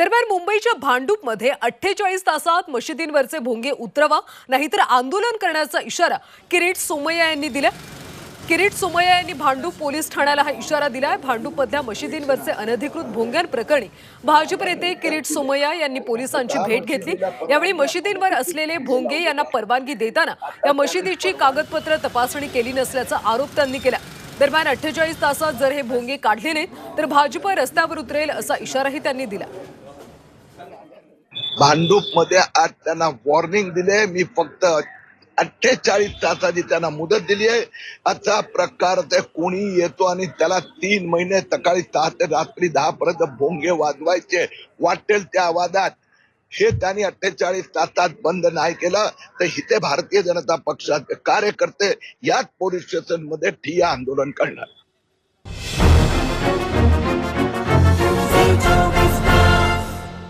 दरम्यान मुंबईच्या भांडूपमध्ये अठ्ठेचाळीस तासात मशिदींवरचे भोंगे उतरवा नाहीतर आंदोलन करण्याचा इशारा किरीट सोमय्या यांनी दिला किरीट सोमय्या यांनी भांडूप पोलीस ठाण्याला हा इशारा दिलाय. भांडूपमधल्या मशिदींवरचे अनधिकृत भोंग्यांप्रकरणी भाजप नेते किरीट सोमय्या यांनी पोलिसांची भेट घेतली. यावेळी मशिदींवर असलेले भोंगे यांना परवानगी देताना या मशिदीची कागदपत्र तपासणी केली नसल्याचा आरोप त्यांनी केला. दरम्यान अठ्ठेचाळीस तासात जर हे भोंगे काढले नाहीत तर भाजप रस्त्यावर उतरेल असा इशाराही त्यांनी दिला. भांडूपमध्ये आज त्यांना वॉर्निंग दिले मी फक्त अठ्ठेचाळीस तासाची त्यांना मुदत दिली आहे. असा प्रकार ते कोणी येतो आणि त्याला तीन महिने सकाळी सहा ते रात्री दहा पर्यंत भोंगे वाजवायचे. वाटेल त्या आवाजात. हे त्यांनी अठ्ठेचाळीस तासात बंद नाही केलं. तर इथे भारतीय जनता पक्षाचे कार्यकर्ते याच पोलीस स्टेशनमध्ये ठिय्या आंदोलन करणार.